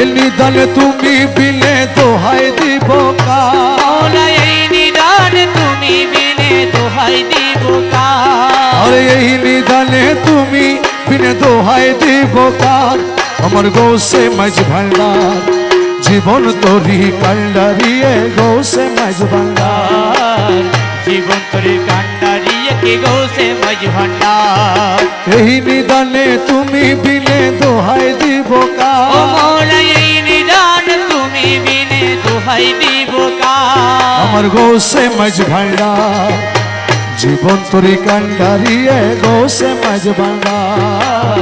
এ নিদানে তুমি বিনে দোহাই দিব কার মৌলা এই নিদান তুমি বিনে দোহাই দিব আরে এই নিদানে তুমি বিনে দোহাই দিব কার আমার গৌসে মাঝ ভান্ডার জীবন তরি কান্ডারিয়ে গৌসে মাঝ ভান্ডার। জীবন তরি কান্ডারিয়ে কে গৌসে মাঝ ভান্ডার। এই নিদানে তুমি বিনে দোহাই দিব কার আমার গৌসে মাঝ ভান্ডার জীবন তরি কান্ডারিয়ে গৌসে মাঝ ভান্ডার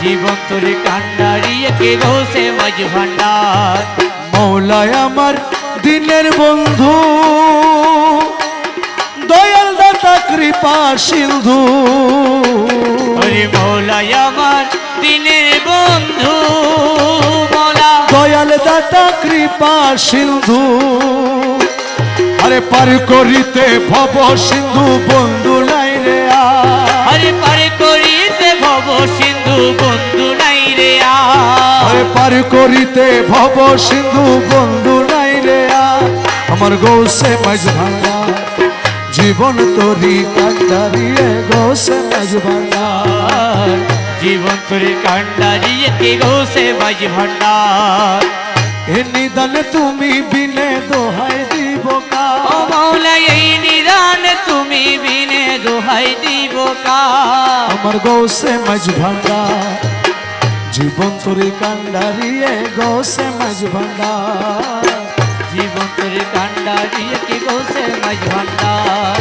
জীবন তরি কান্ডারিয়ে কে গৌসে মাঝ ভান্ডার মৌলায় আমার দিনের বন্ধু দয়াল দাতা কৃপা সিন্ধু। হরি মৌলাই আমার দিনের বন্ধু মৌলা। দয়াল দাতা কৃপা সিন্ধু। আরে পার করিতে ভব সিন্ধু বন্ধু নাই রে আর। পারে করিতে ভব সিন্ধু বন্ধু নাই রে আরে পার করিতে ভব সিন্ধু বন্ধু নাই রে। আমার গৌসে মাঝ ভাঙা জীবন তরি কান্দারিয়ে গৌসে আর জীবন তোরে কান্ডারিয়ে কে গৌসে মাঝ ভান্ডার এ নিদান তুমি বিনে দোহাই দিব কা। আমার গৌসে মাঝ ভাঙ্গা জীবন তরি কান্ডারিয়ে গৌসে মাঝ ভাঙ্গা জীবন তোরে কান্ডারিয়ে কে গৌসে মাঝ ভান্ডার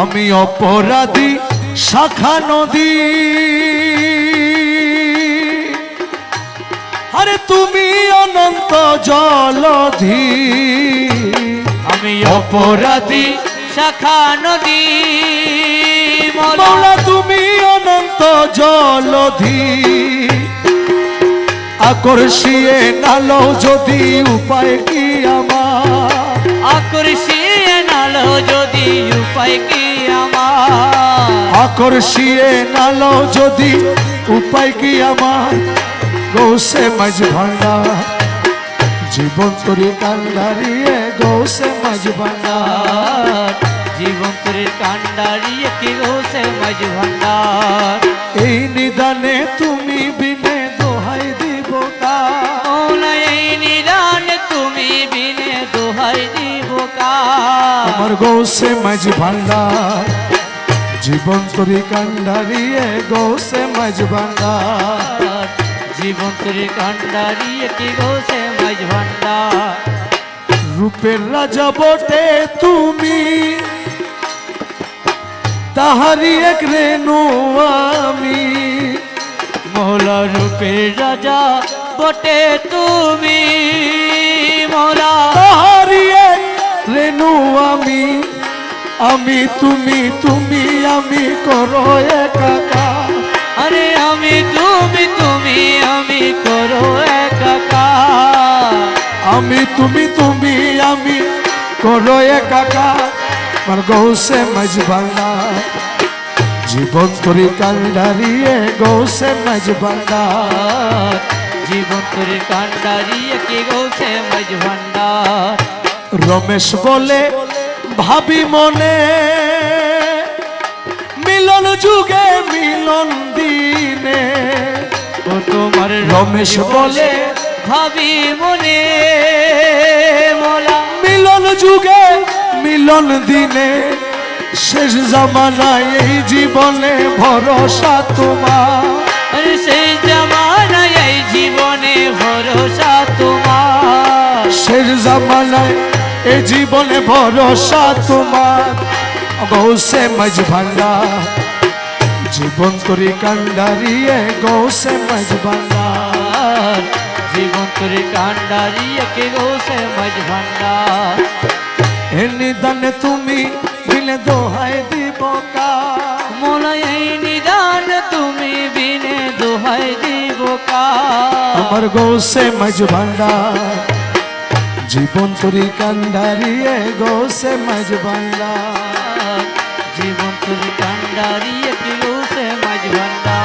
আমি অপরাধী শাখা নদী। আরে তুমি অনন্ত জলধি। আমি অপরাধী শাখা নদী। মৌলা তুমি অনন্ত জলধি। আকর্ষিয়ে নালো যদি উপায় কি আমার? আকর্ষিয়ে নালো যদি উপায় কি আমার? আকর্ষিয়ে নালো যদি উপায় কি আমার? গৌসে মাঝ ভান্ডা জীবন তরি কান্ডারিয়ে গৌসে মাঝ ভান্ডা ভান্ডার জীবন তোরে কান্ডারিয়ে কি গৌসে মাঝ ভান্ডার এই নিদানে তুমি বিনে দোহাই দিব কা এই নিদান তুমি বিনে দোহাই দিব কা আমার গৌসে মাঝ ভান্ডার জীবন তরি কান্ডারিয়ে গৌসে মাঝ ভান্ডার জীবন তোরে কান্ডারিয়ে কি গৌসে মাঝ ভান্ডার রূপের রাজা বটে তুমি তাহারি এক রেণু আমি। মৌলা রূপের রাজা বটে তুমি মৌলা তাহারি এক রেণু আমি। আমি তুমি তুমি আমি করো একাকা আরে আমি তুমি তুমি আমি করো একাকার। আমি তুমি তুমি আমি করো একাকা আমার গৌসে মাঝ বাংলা জীবন করি কান্ডারিয়ে গৌসে মাঝ বাংলা জীবন তোরে কান্ডারিয়ে কি গৌসে মাঝ ভান্ডার রমেশ বলে ভাবি মনে মিলন যুগে মিলন দিনে। ও তোমার রমেশ বলে ভাবি মনে মিলন যুগে মিলন দিনে শেষ জামানায় এই জীবনে ভরসা তোমার। সেই জামানায় এই জীবনে ভরসা তোমার। শেষ জামানায় এই জীবনে ভরসা তোমার। গৌসে মাঝ ভাঙ্গা জীবন করি কান্ডারিয়ে গৌসে মাঝ ভাঙ্গা আর জীবন তোরে কান্ডারিয়ে কে গৌসে মাঝ ভান্ডার এ নিদানে তুমি বিলে দোহাই দিব কা মোলা এই নিদান তুমি বিনে দোহাই দিব কা আমার গৌসে মাঝ ভান্ডার জীবন তরি কান্ডারিয়ে গৌসে মাঝ ভান্ডার জীবন তোরে কান্ডারিয়ে ভান্ডার